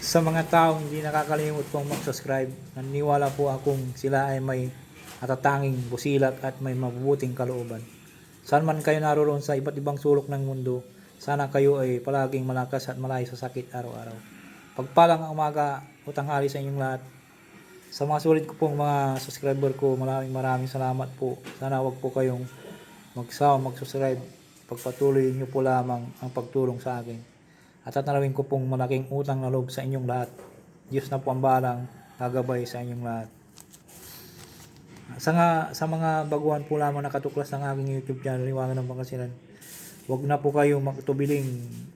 Sa mga taong hindi nakakalimot pong mag-subscribe, naniniwala po akong sila ay may atatanging busilak at may mabubuting kalooban. Saan man kayo naroon sa iba't ibang sulok ng mundo, sana kayo ay palaging malakas at malayo sa sakit araw-araw. Pagpalang ang umaga o tanghali sa inyong lahat. Sa mga sulit ko pong mga subscriber ko, maraming maraming salamat po. Sana wag po kayong magsawa mag-subscribe. Pagpatuloy niyo po lamang ang pagtulong sa akin. At tatanawin ko pong malaking utang na loob sa inyong lahat. Diyos na po ang balang gagabay sa inyong lahat. Sa, nga, sa mga baguhan po lamang nakatuklas ng aking YouTube channel, Liwanag ng Pangasinan, huwag na po kayong magtubiling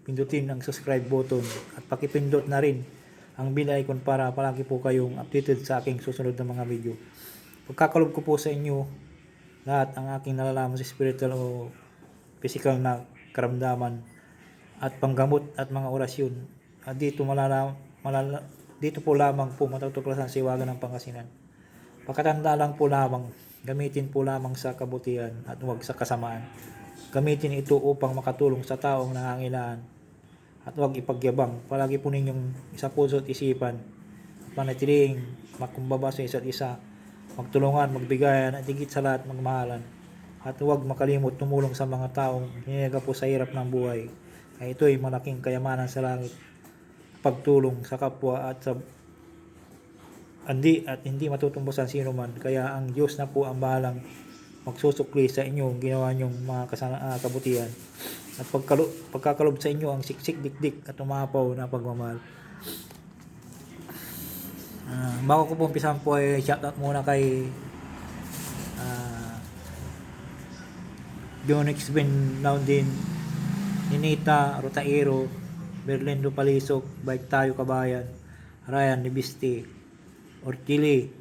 pindutin ang subscribe button at pakipindot na rin ang bell icon para palagi po kayong updated sa aking susunod na mga video. Pagkakalob ko po sa inyo lahat ang aking nalalaman sa spiritual o physical na karamdaman at panggamot at mga orasyon. At dito malala, malala, dito po lamang po matutuklasan si Siwagan ng Pangasinan. Pakatanda lang po lamang, gamitin po lamang sa kabutihan at huwag sa kasamaan. Gamitin ito upang makatulong sa taong nangangailangan at huwag ipagyabang. Palagi po ninyong isa puso at isipan at manatiling makumbaba sa isa't isa, magtulungan, magbigayan at higit sa lahat magmahalan. At huwag makalimot tumulong sa mga taong niniyaga po sa hirap ng buhay. Ay ito ay malaking kayamanan sa langit. Pagtulong sa kapwa at sa hindi at hindi matutumbasan sino man. Kaya ang Diyos na po ang bahalang magsusukli sa inyo ginawa niyong mga kasana, ah, kabutihan. At pagkalo, pagkakalob sa inyo ang siksik dikdik at umapaw na pagmamahal. Ah, bago ko po umpisan po ay shoutout muna kay ah, Jonix Ben Laundin, Ninita Rotairo, Berlindo Palisok, Bike Tayo Kabayan, Ryan Libiste, Ortili,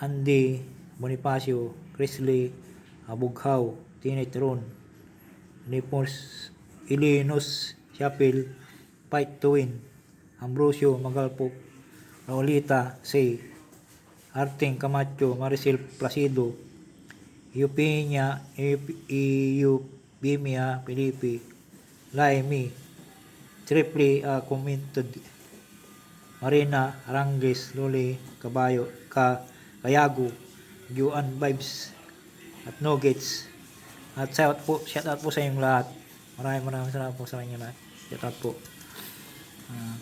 Andy Bonifacio, Chrisley, Abughaw, Tinet Ron, Nipos, Ilinus, Chapel, Fight to Win, Ambrosio Magalpok, Raulita, Say, Arting Camacho, Maricel Placido, Eupenia, Eupimia, Felipe, Laimi, Triple uh, Commented, Marina, Arangues, Luli, Kabayo, Ka, Kayago, Juan Vibes, at Nuggets. At shout out po, shout out po sa inyong lahat. Maraming maraming salamat po sa inyo lahat. Shout out po. Ah.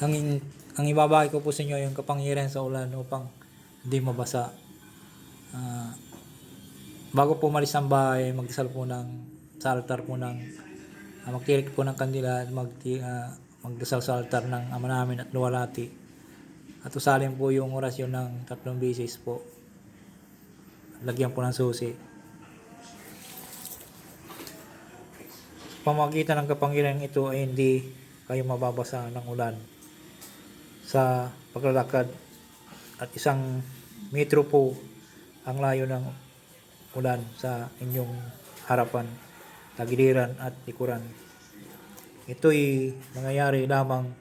ang ang ibabahagi ko po sa inyo yung kapangyarihan sa ulan upang hindi mabasa. Ah, bago po umalis ng bahay, magdasal po ng sa altar po ng uh, magtirik po ng kandila at magti, ah, magdasal sa altar ng ama namin at luwalhati. At usalin po yung orasyon ng tatlong beses po. Lagyan po ng susi. Pamagitan ng kapangyarihan ito ay hindi kayo mababasa ng ulan sa paglalakad at isang metro po ang layo ng ulan sa inyong harapan, tagiliran at likuran. Ito'y nangyayari lamang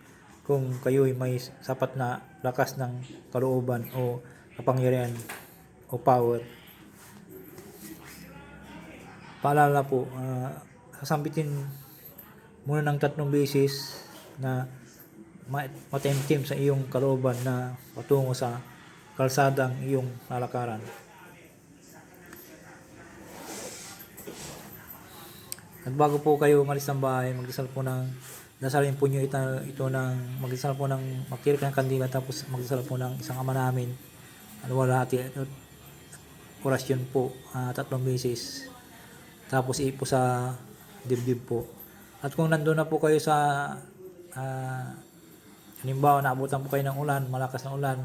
kung kayo'y may sapat na lakas ng kalooban o kapangyarihan o power. Paalala po, ah, sasambitin muna ng tatlong beses na ma- matemtim sa iyong kalooban na patungo sa kalsadang iyong lalakaran. At bago po kayo umalis ng bahay, magdasal po ng dasalin po nyo ito, ito ng magdasal po ng magtirik ng kandila tapos magdasal po ng isang ama namin. At wala hati at orasyon po ah, tatlong beses. Tapos ipo sa dibdib po. At kung nandun na po kayo sa ah, halimbawa naabutan po kayo ng ulan malakas na ulan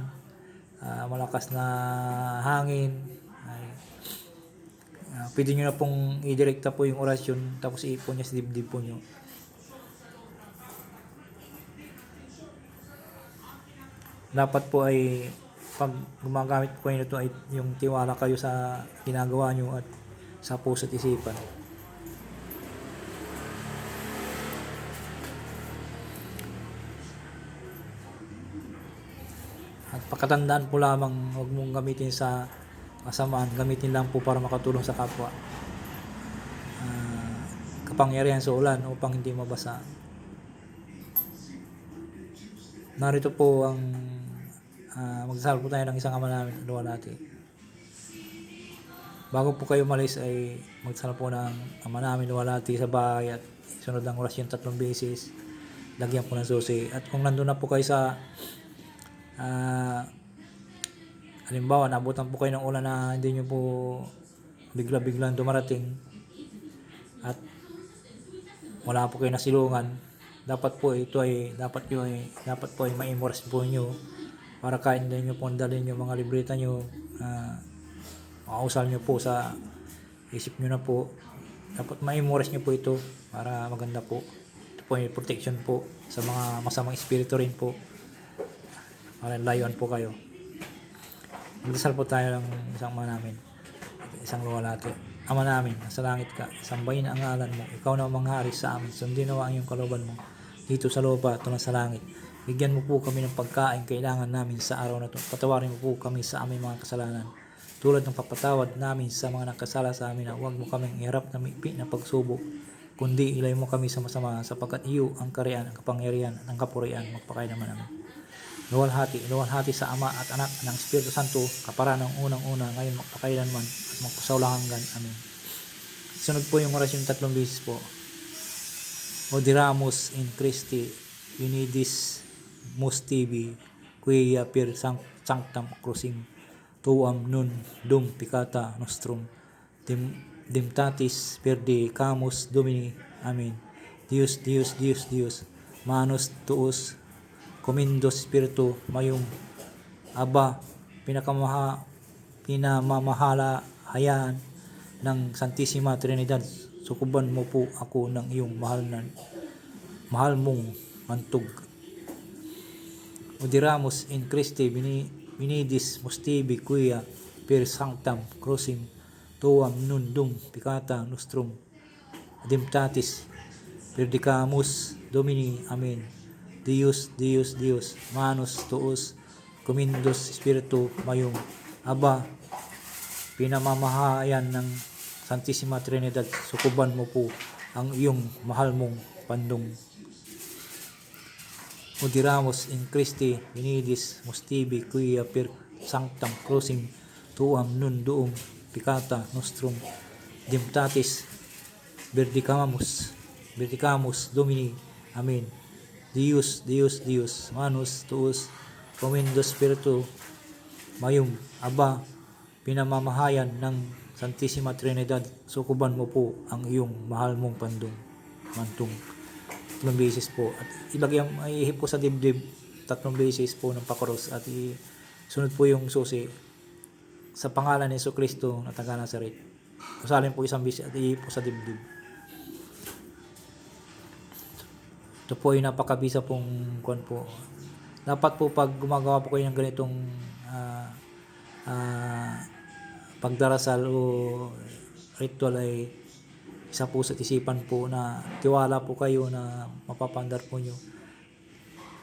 ah, malakas na hangin Ah, pwede nyo na pong idirekta po yung orasyon tapos iipon niya sa dibdib po nyo. Dapat po ay pag gumagamit po kayo nito ay yung tiwala kayo sa ginagawa nyo at sa puso at isipan. At pakatandaan po lamang huwag mong gamitin sa kasamaan, gamitin lang po para makatulong sa kapwa. Ah, kapangyarihan sa ulan upang hindi mabasa. Narito po ang uh, magdasal po tayo ng isang ama namin, luwalhati. Bago po kayo malis ay magdasal po ng ama namin, luwalhati sa bahay at sunod ang orasyon tatlong beses. Lagyan po ng susi. At kung nandun na po kayo sa ah halimbawa, nabutan po kayo ng ulan na hindi nyo po bigla-biglang dumarating. At wala po kayo nasilungan, dapat po ito ay dapat nyo ay dapat po ay ma-immerse po nyo para kahit hindi nyo po dalhin yung mga libreta nyo uh, makausal nyo po sa isip nyo na po. Dapat ma-immerse nyo po ito para maganda po. Ito po yung protection po sa mga masamang espiritu rin po. Para layuan po kayo Magdasal po tayo ng isang ama namin. Isang luwalhati. Ama namin, sa langit ka, sambahin ang ngalan mo. Ikaw na ang manghari sa amin. Sundin nawa ang iyong kalooban mo. Dito sa lupa, ito na sa langit. Bigyan mo po kami ng pagkain kailangan namin sa araw na ito. Patawarin mo po kami sa aming mga kasalanan. Tulad ng papatawad namin sa mga nakasala sa amin na huwag mo kaming iharap na mipi na pagsubok. Kundi ilay mo kami sa masama sapagkat iyo ang kariyan, ang kapangyarihan, ang kapurian magpakain naman namin luwalhati, luwalhati sa Ama at Anak ng Espiritu Santo, kapara ng unang-una, ngayon magpakailanman at magpasaulang hanggan. Amen. Sunod po yung orasyon tatlong beses po. Odiramus in Christi, Unidis Mustibi, Quia per Sanctam Crucim, Tuam nun dum picata nostrum, dim, dimtatis per de camus domini. Amen. Dios, Dios, Dios, Dios, manus tuus Komindo Spiritu Mayum Aba pinakamaha pinamamahala hayaan ng Santissima Trinidad. Sukuban mo po ako ng iyong mahal na mahal mong mantug. Udiramos in Christi bini, binidis mustibi kuya per sanctam crucim tuam nundum picata nostrum adimtatis perdicamus domini amen Dios, Dios, Dios, Manus, Tuos, Kumindos, Espiritu, Mayong, Aba, pinamamahayan ng Santissima Trinidad, sukuban mo po ang iyong mahal mong pandong. Udiramos in Christi, Vinidis, Mustibi, Quia per Sanctam Crucim, Tuam nun duum, Picata, Nostrum, Dimtatis, Verdicamus, Verdicamus, Domini, Amen. Dios, Dios, Dios, Manus, Tuus, Comindo Spiritu, Mayum, Aba, pinamamahayan ng Santissima Trinidad, sukuban mo po ang iyong mahal mong pandong, mantong. Tatlong beses po. At ilagay ang ihip po sa dibdib, tatlong beses po ng pakoros at sunod po yung susi sa pangalan ni Kristo na taga Nazaret. Usalin po isang beses at ihip po sa dibdib. Ito po ay napakabisa pong kwan po. Dapat po pag gumagawa po kayo ng ganitong uh, uh, pagdarasal o ritual ay isa po sa isipan po na tiwala po kayo na mapapandar po nyo.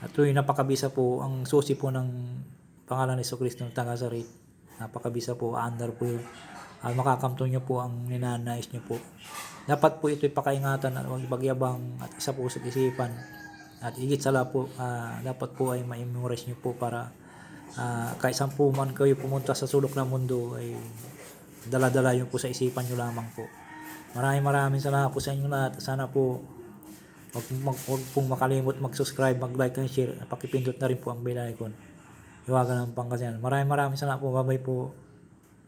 At ito yung napakabisa po, ang susi po ng pangalan ni Kristo ng Tagasarit. Napakabisa po, aandar po yun. Uh, makakamto nyo po ang ninanais nyo po. Dapat po ito'y pakaingatan at huwag bagyabang at isa po sa isipan. At higit sa po, uh, dapat po ay ma-memorize nyo po para uh, kahit saan po man kayo pumunta sa sulok ng mundo ay dala-dala yun po sa isipan nyo lamang po. Maraming maraming salamat po sa inyo lahat. Sana po wag, mag, wag pong makalimot mag-subscribe, mag-like and share. Pakipindot na rin po ang bell icon. Iwagan ng pangkasyan. Maraming maraming salamat po. Bye-bye po.